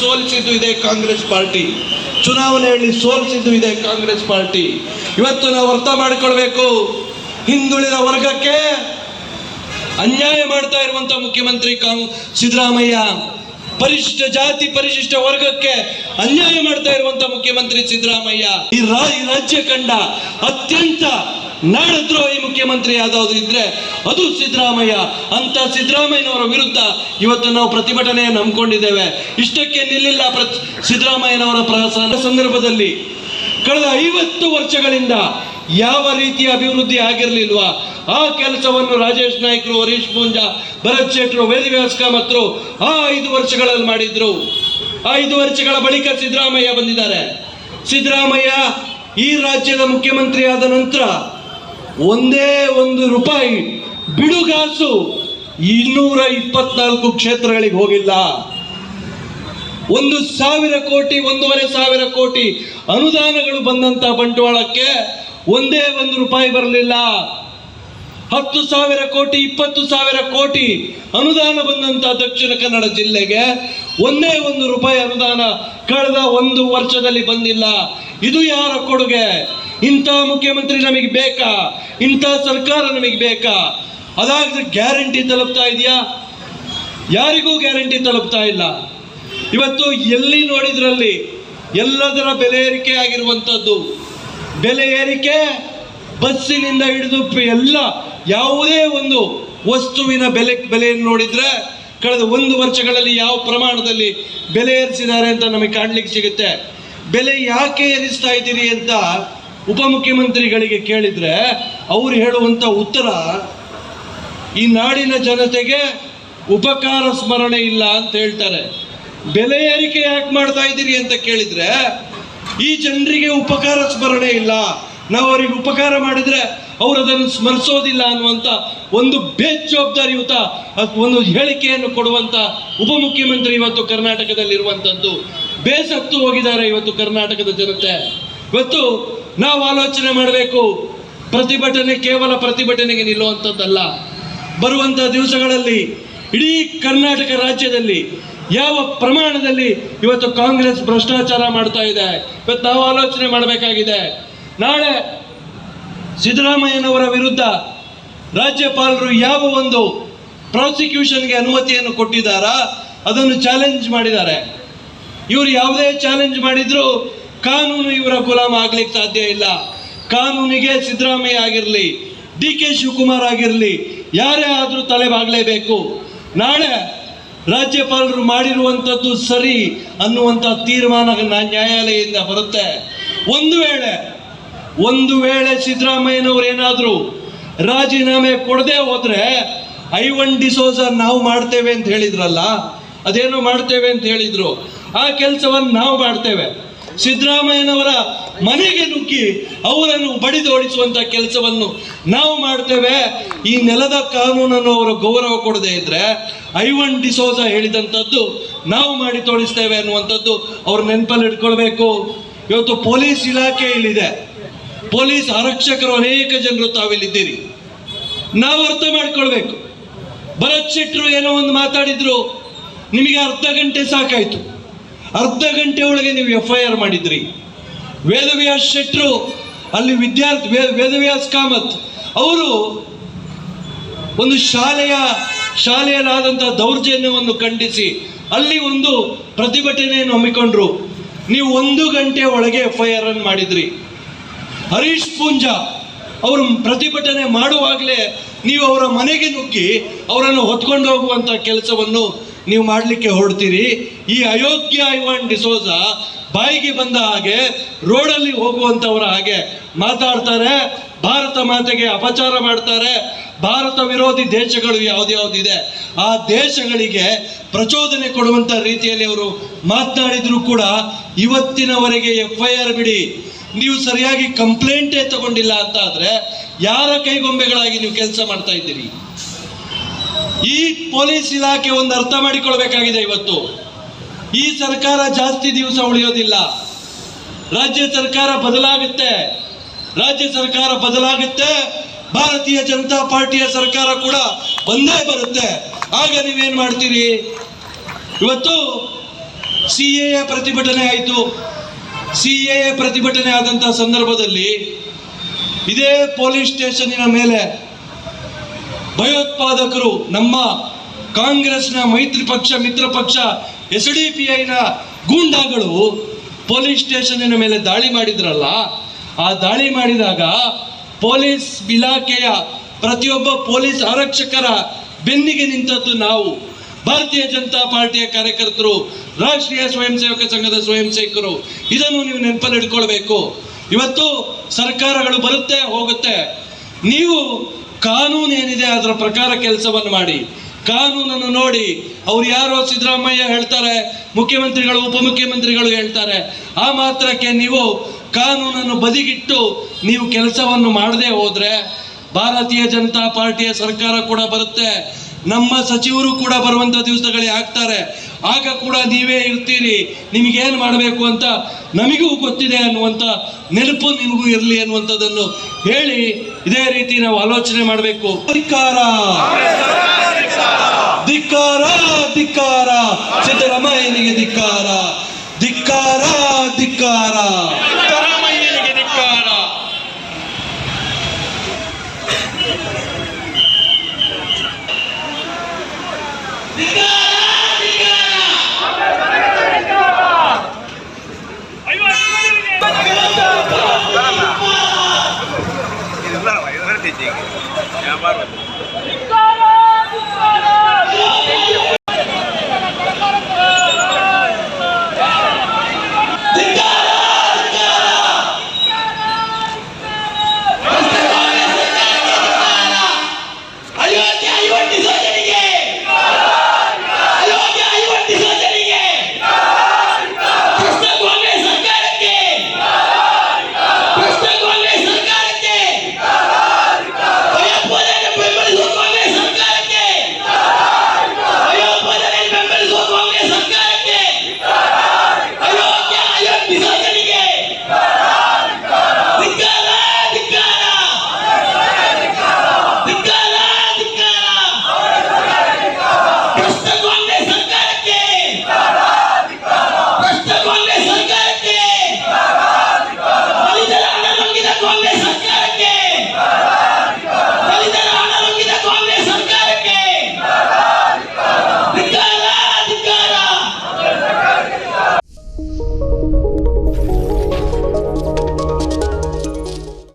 ಸೋಲಿಸಿದ್ದು ಇದೆ ಕಾಂಗ್ರೆಸ್ ಪಾರ್ಟಿ. ಚುನಾವಣೆಯಲ್ಲಿ ಸೋಲಿಸಿದ್ದು ಇದೆ ಕಾಂಗ್ರೆಸ್ ಪಾರ್ಟಿ. ಇವತ್ತು ನಾವು ಅರ್ಥ ಮಾಡಿಕೊಳ್ಬೇಕು. ಹಿಂದುಳಿದ ವರ್ಗಕ್ಕೆ ಅನ್ಯಾಯ ಮಾಡ್ತಾ ಇರುವಂತ ಮುಖ್ಯಮಂತ್ರಿ ಸಿದ್ದರಾಮಯ್ಯ, ಪರಿಶಿಷ್ಟ ಜಾತಿ, ಪರಿಶಿಷ್ಟ ವರ್ಗಕ್ಕೆ ಅನ್ಯಾಯ ಮಾಡ್ತಾ ಇರುವಂತ ಮುಖ್ಯಮಂತ್ರಿ ಸಿದ್ದರಾಮಯ್ಯ. ಈ ರಾಜ್ಯ ಕಂಡ ಅತ್ಯಂತ ನಾಡದ್ರೋಹಿ ಮುಖ್ಯಮಂತ್ರಿ ಯಾವುದಾದ್ರು ಇದ್ರೆ ಅದು ಸಿದ್ದರಾಮಯ್ಯ. ಅಂತ ಸಿದ್ದರಾಮಯ್ಯನವರ ವಿರುದ್ಧ ಇವತ್ತು ನಾವು ಪ್ರತಿಭಟನೆಯನ್ನು ಹಮ್ಮಿಕೊಂಡಿದ್ದೇವೆ ಇಷ್ಟಕ್ಕೆ ನಿಲ್ಲಿಲ್ಲ ಪ್ರ- ಸಿದ್ದರಾಮಯ್ಯನವರ ಪ್ರವಾಸ ಸಂದರ್ಭದಲ್ಲಿ. ಕಳೆದ ಐವತ್ತು ವರ್ಷಗಳಿಂದ ಯಾವ ರೀತಿಯ ಅಭಿವೃದ್ಧಿ ಆಗಿರಲಿಲ್ವ? ಆ ಕೆಲಸವನ್ನು ರಾಜೇಶ್ ನಾಯ್ಕರು, ಹರೀಶ್ ಪೂಂಜಾ, ಭರತ್ ಶೆಟ್ರು ವೇದವ್ಯಾಸ್ ಕಾಮತ್ರು ಆ ಐದು ವರ್ಷಗಳಲ್ಲಿ ಮಾಡಿದ್ರು. ಆ ಐದು ವರ್ಷಗಳ ಬಳಿಕ ಸಿದ್ದರಾಮಯ್ಯ ಬಂದಿದ್ದಾರೆ. ಸಿದ್ದರಾಮಯ್ಯ ಈ ರಾಜ್ಯದ ಮುಖ್ಯಮಂತ್ರಿ ಆದ ನಂತರ ಒಂದೇ ಒಂದು ರೂಪಾಯಿ, ಬಿಡುಗಾಸು ಇನ್ನೂರ ಇಪ್ಪತ್ನಾಲ್ಕು ಕ್ಷೇತ್ರಗಳಿಗೆ ಹೋಗಿಲ್ಲ. ಒಂದು ಸಾವಿರ ಕೋಟಿ, ಒಂದೂವರೆ ಸಾವಿರ ಕೋಟಿ ಅನುದಾನಗಳು ಬಂದಂತ ಬಂಡವಾಳಕ್ಕೆ ಒಂದೇ ಒಂದು ರೂಪಾಯಿ ಬರಲಿಲ್ಲ. ಹತ್ತು ಸಾವಿರ ಕೋಟಿ, ಇಪ್ಪತ್ತು ಸಾವಿರ ಕೋಟಿ ಅನುದಾನ ಬಂದಂತ ದಕ್ಷಿಣ ಕನ್ನಡ ಜಿಲ್ಲೆಗೆ ಒಂದೇ ಒಂದು ರೂಪಾಯಿ ಅನುದಾನ ಕಳೆದ ಒಂದು ವರ್ಷದಲ್ಲಿ ಬಂದಿಲ್ಲ. ಇದು ಯಾರ ಕೊಡುಗೆ? ಇಂಥ ಮುಖ್ಯಮಂತ್ರಿ ನಮಗೆ ಬೇಕಾ? ಇಂಥ ಸರ್ಕಾರ ನಮಗೆ ಬೇಕಾ? ಅದಾದ್ರೆ ಗ್ಯಾರಂಟಿ ತಲುಪ್ತಾ ಇದೆಯಾ? ಯಾರಿಗೂ ಗ್ಯಾರಂಟಿ ತಲುಪ್ತಾ ಇಲ್ಲ. ಇವತ್ತು ಎಲ್ಲಿ ನೋಡಿದ್ರಲ್ಲಿ ಎಲ್ಲದರ ಬೆಲೆ ಏರಿಕೆ ಆಗಿರುವಂಥದ್ದು? ಬೆಲೆ ಏರಿಕೆ ಬಸ್ಸಿನಿಂದ ಹಿಡಿದು ಎಲ್ಲ ಯಾವುದೇ ಒಂದು ವಸ್ತುವಿನ ಬೆಲೆ ಬೆಲೆಯನ್ನು ನೋಡಿದ್ರೆ ಕಳೆದ ಒಂದು ವರ್ಷಗಳಲ್ಲಿ ಯಾವ ಪ್ರಮಾಣದಲ್ಲಿ ಬೆಲೆ ಏರಿಸಿದ್ದಾರೆ ಅಂತ ನಮಗೆ ಕಾಣ್ಲಿಕ್ಕೆ ಸಿಗುತ್ತೆ. ಬೆಲೆ ಯಾಕೆ ಏರಿಸ್ತಾ ಇದ್ದೀರಿ ಅಂತ ಉಪಮುಖ್ಯಮಂತ್ರಿಗಳಿಗೆ ಕೇಳಿದ್ರೆ ಅವ್ರು ಹೇಳುವಂತ ಉತ್ತರ, ಈ ನಾಡಿನ ಜನತೆಗೆ ಉಪಕಾರ ಸ್ಮರಣೆ ಇಲ್ಲ ಅಂತ ಹೇಳ್ತಾರೆ. ಬೆಲೆ ಏರಿಕೆ ಯಾಕೆ ಮಾಡ್ತಾ ಇದ್ದೀರಿ ಅಂತ ಕೇಳಿದ್ರೆ, ಈ ಜನರಿಗೆ ಉಪಕಾರ ಸ್ಮರಣೆ ಇಲ್ಲ. ನಾವು ಅವರಿಗೆ ಉಪಕಾರ ಮಾಡಿದ್ರೆ ಅವರು ಅದನ್ನು ಸ್ಮರಿಸೋದಿಲ್ಲ ಅನ್ನುವಂಥ ಒಂದು ಬೇಜವಾಬ್ದಾರಿಯುತ, ಒಂದು ಹೇಳಿಕೆಯನ್ನು ಕೊಡುವಂತ ಉಪಮುಖ್ಯಮಂತ್ರಿ ಇವತ್ತು ಕರ್ನಾಟಕದಲ್ಲಿರುವಂಥದ್ದು ಬೇಸತ್ತು ಹೋಗಿದ್ದಾರೆ ಇವತ್ತು ಕರ್ನಾಟಕದ ಜನತೆ. ಇವತ್ತು ನಾವು ಆಲೋಚನೆ ಮಾಡಬೇಕು. ಪ್ರತಿಭಟನೆ ಕೇವಲ ಪ್ರತಿಭಟನೆಗೆ ನಿಲ್ಲುವಂಥದ್ದಲ್ಲ. ಬರುವಂಥ ದಿವಸಗಳಲ್ಲಿ ಇಡೀ ಕರ್ನಾಟಕ ರಾಜ್ಯದಲ್ಲಿ ಯಾವ ಪ್ರಮಾಣದಲ್ಲಿ ಇವತ್ತು ಕಾಂಗ್ರೆಸ್ ಭ್ರಷ್ಟಾಚಾರ ಮಾಡ್ತಾ ಇದೆ, ಇವತ್ತು ನಾವು ಆಲೋಚನೆ ಮಾಡಬೇಕಾಗಿದೆ. ನಾಳೆ ಸಿದ್ದರಾಮಯ್ಯನವರ ವಿರುದ್ಧ ರಾಜ್ಯಪಾಲರು ಯಾವ ಒಂದು ಪ್ರಾಸಿಕ್ಯೂಷನ್ಗೆ ಅನುಮತಿಯನ್ನು ಕೊಟ್ಟಿದ್ದಾರಾ, ಅದನ್ನು ಚಾಲೆಂಜ್ ಮಾಡಿದ್ದಾರೆ. ಇವರು ಯಾವುದೇ ಚಾಲೆಂಜ್ ಮಾಡಿದ್ರು ಕಾನೂನು ಇವರ ಗುಲಾಮ ಆಗ್ಲಿಕ್ಕೆ ಸಾಧ್ಯ ಇಲ್ಲ. ಕಾನೂನಿಗೆ ಸಿದ್ದರಾಮಯ್ಯ ಆಗಿರಲಿ ಡಿ ಕೆ ಶಿವಕುಮಾರ್ ಆಗಿರಲಿ, ಯಾರೇ ಆದರೂ ತಲೆ ಬಾಗಲೇಬೇಕು. ನಾಳೆ ರಾಜ್ಯಪಾಲರು ಮಾಡಿರುವಂಥದ್ದು ಸರಿ ಅನ್ನುವಂಥ ತೀರ್ಮಾನ ನ್ಯಾಯಾಲಯದಿಂದ ಬರುತ್ತೆ. ಒಂದು ವೇಳೆ ಒಂದು ವೇಳೆ ಸಿದ್ದರಾಮಯ್ಯನವ್ರು ಏನಾದರೂ ರಾಜೀನಾಮೆ ಕೊಡದೆ ಹೋದ್ರೆ ಒನ್ ಡಿಸೋಸ ನಾವು ಮಾಡ್ತೇವೆ ಅಂತ ಹೇಳಿದ್ರಲ್ಲ, ಅದೇನೋ ಮಾಡ್ತೇವೆ ಅಂತ ಹೇಳಿದ್ರು. ಆ ಕೆಲಸವನ್ನು ನಾವು ಮಾಡ್ತೇವೆ. ಸಿದ್ದರಾಮಯ್ಯನವರ ಮನೆಗೆ ನುಗ್ಗಿ ಅವರನ್ನು ಬಡಿದೋಡಿಸುವಂತ ಕೆಲಸವನ್ನು ನಾವು ಮಾಡ್ತೇವೆ. ಈ ನೆಲದ ಕಾನೂನನ್ನು ಅವರು ಗೌರವ ಕೊಡದೇ ಇದ್ರೆ ಐವನ್ ಡಿಸೋಸ ಹೇಳಿದಂಥದ್ದು ನಾವು ಮಾಡಿ ತೋರಿಸ್ತೇವೆ ಅನ್ನುವಂಥದ್ದು ಅವ್ರ ನೆನಪಲ್ಲಿ ಇಟ್ಕೊಳ್ಬೇಕು. ಇವತ್ತು ಪೊಲೀಸ್ ಇಲಾಖೆ ಇಲ್ಲಿದೆ. ಪೊಲೀಸ್ ಆರಕ್ಷಕರು ಅನೇಕ ಜನರು ತಾವಿಲ್ಲಿದ್ದೀರಿ. ನಾವು ಅರ್ಥ ಮಾಡ್ಕೊಳ್ಬೇಕು. ಭರತ್ ಶೆಟ್ರು ಏನೋ ಒಂದು ಮಾತಾಡಿದ್ರು. ನಿಮಗೆ ಅರ್ಧ ಗಂಟೆ ಸಾಕಾಯ್ತು. ಅರ್ಧ ಗಂಟೆ ಒಳಗೆ ನೀವು ಎಫ್ ಐ ಆರ್ ಮಾಡಿದ್ರಿ. ವೇದವ್ಯಾಸ್ ಶೆಟ್ರು, ಅಲ್ಲಿ ವಿದ್ಯಾರ್ಥಿ ವೇದವ್ಯಾಸ್ ಕಾಮತ್, ಅವರು ಒಂದು ಶಾಲೆಯ ಶಾಲೆಯಲ್ಲಾದಂಥ ದೌರ್ಜನ್ಯವನ್ನು ಖಂಡಿಸಿ, ಅಲ್ಲಿ ಒಂದು ಪ್ರತಿಭಟನೆಯನ್ನು ಹಮ್ಮಿಕೊಂಡ್ರು. ನೀವು ಒಂದು ಗಂಟೆ ಒಳಗೆ ಎಫ್ ಐ ಆರ್ ಅನ್ನು ಮಾಡಿದ್ರಿ. ಹರೀಶ್ ಪೂಂಜಾ, ಅವರು ಪ್ರತಿಭಟನೆ ಮಾಡುವಾಗಲೇ ನೀವು ಅವರ ಮನೆಗೆ ನುಗ್ಗಿ ಅವರನ್ನು ಹೊತ್ಕೊಂಡು ಹೋಗುವಂಥ ಕೆಲಸವನ್ನು ನೀವು ಮಾಡಲಿಕ್ಕೆ ಹೊರಡ್ತೀರಿ. ಈ ಅಯೋಗ್ಯ ಐವನ್ ಡಿಸೋಜ ಬಾಯಿಗೆ ಬಂದ ಹಾಗೆ ರೋಡಲ್ಲಿ ಹೋಗುವಂಥವರ ಹಾಗೆ ಮಾತಾಡ್ತಾರೆ. ಭಾರತ ಮಾತೆಗೆ ಅಪಚಾರ ಮಾಡ್ತಾರೆ. ಭಾರತ ವಿರೋಧಿ ದೇಶಗಳು ಯಾವ್ದ್ಯಾವ್ದಿದೆ, ಆ ದೇಶಗಳಿಗೆ ಪ್ರಚೋದನೆ ಕೊಡುವಂಥ ರೀತಿಯಲ್ಲಿ ಅವರು ಮಾತನಾಡಿದ್ರು ಕೂಡ ಇವತ್ತಿನವರೆಗೆ ಎಫ್ ಐ ಆರ್ ಬಿಡಿ. ನೀವು ಸರಿಯಾಗಿ ಕಂಪ್ಲೇಂಟೇ ತಗೊಂಡಿಲ್ಲ ಅಂತ ಆದ್ರೆ ಯಾರ ಕೈಗೊಂಬೆಗಳಾಗಿ ನೀವು ಕೆಲಸ ಮಾಡ್ತಾ ಇದ್ದೀರಿ? ಈ ಪೊಲೀಸ್ ಇಲಾಖೆ ಒಂದು ಅರ್ಥ ಮಾಡಿಕೊಳ್ಬೇಕಾಗಿದೆ ಇವತ್ತು. ಈ ಸರ್ಕಾರ ಜಾಸ್ತಿ ದಿವಸ ಉಳಿಯೋದಿಲ್ಲ. ರಾಜ್ಯ ಸರ್ಕಾರ ಬದಲಾಗುತ್ತೆ. ರಾಜ್ಯ ಸರ್ಕಾರ ಬದಲಾಗುತ್ತೆ. ಭಾರತೀಯ ಜನತಾ ಪಾರ್ಟಿಯ ಸರ್ಕಾರ ಕೂಡ ಬಂದೇ ಬರುತ್ತೆ. ಆಗ ನೀವೇನು ಮಾಡ್ತೀರಿ? ಇವತ್ತು ಸಿ ಎ ಪ್ರತಿಭಟನೆ ಆಯಿತು. ಸಿ ಎ ಪ್ರತಿಭಟನೆ ಆದಂತಹ ಸಂದರ್ಭದಲ್ಲಿ ಇದೇ ಪೊಲೀಸ್ ಸ್ಟೇಷನಿನ ಮೇಲೆ ಭಯೋತ್ಪಾದಕರು ನಮ್ಮ ಕಾಂಗ್ರೆಸ್ನ ಮೈತ್ರಿ ಪಕ್ಷ, ಮಿತ್ರ ಪಕ್ಷ, ಎಸ್ ಡಿ ಪಿ ಐನ ಗೂಂಡಾಗಳು ಪೊಲೀಸ್ ಸ್ಟೇಷನ್ನಿನ ಮೇಲೆ ದಾಳಿ ಮಾಡಿದ್ರಲ್ಲ, ಆ ದಾಳಿ ಮಾಡಿದಾಗ ಪೊಲೀಸ್ ಇಲಾಖೆಯ ಪ್ರತಿಯೊಬ್ಬ ಪೊಲೀಸ್ ಆರಕ್ಷಕರ ಬೆನ್ನಿಗೆ ನಿಂತದ್ದು ನಾವು. ಭಾರತೀಯ ಜನತಾ ಪಾರ್ಟಿಯ ಕಾರ್ಯಕರ್ತರು, ರಾಷ್ಟ್ರೀಯ ಸ್ವಯಂ ಸೇವಕ ಸಂಘದ ಸ್ವಯಂ ಸೇವಕರು ಇದನ್ನು ನೀವು ನೆನಪಲ್ಲಿ ಇಟ್ಕೊಳ್ಬೇಕು ಇವತ್ತು ಸರ್ಕಾರಗಳು ಬರುತ್ತೆ, ಹೋಗುತ್ತೆ. ನೀವು ಕಾನೂನು ಏನಿದೆ ಅದರ ಪ್ರಕಾರ ಕೆಲಸವನ್ನು ಮಾಡಿ. ಕಾನೂನನ್ನು ನೋಡಿ. ಅವ್ರು ಯಾರೋ ಸಿದ್ದರಾಮಯ್ಯ ಹೇಳ್ತಾರೆ, ಮುಖ್ಯಮಂತ್ರಿಗಳು, ಉಪಮುಖ್ಯಮಂತ್ರಿಗಳು ಹೇಳ್ತಾರೆ, ಆ ಮಾತ್ರಕ್ಕೆ ನೀವು ಕಾನೂನನ್ನು ಬದಿಗಿಟ್ಟು ನೀವು ಕೆಲಸವನ್ನು ಮಾಡದೆ ಹೋದ್ರೆ ಭಾರತೀಯ ಜನತಾ ಪಾರ್ಟಿಯ ಸರ್ಕಾರ ಕೂಡ ಬರುತ್ತೆ. ನಮ್ಮ ಸಚಿವರು ಕೂಡ ಬರುವಂತ ದಿವಸಗಳೇ ಆಗ್ತಾರೆ. ಆಗ ಕೂಡ ನೀವೇ ಇರ್ತೀರಿ. ನಿಮಗೇನು ಮಾಡಬೇಕು ಅಂತ ನಮಗೂ ಗೊತ್ತಿದೆ ಅನ್ನುವಂಥ ನೆನಪು ನಿಮಗೂ ಇರಲಿ ಅನ್ನುವಂಥದ್ದನ್ನು ಹೇಳಿ ಇದೇ ರೀತಿ ನಾವು ಆಲೋಚನೆ ಮಾಡಬೇಕು. ಧಿಕ್ಕಾರ. ಧಿಕ್ಕಾರ ಧಿಕ್ಕಾರ. ಸಿದ್ದರಾಮಯ್ಯನಿಗೆ ಧಿಕ್ಕಾರ. ಧಿಕ್ಕಾರ. देंगे यहाँ पर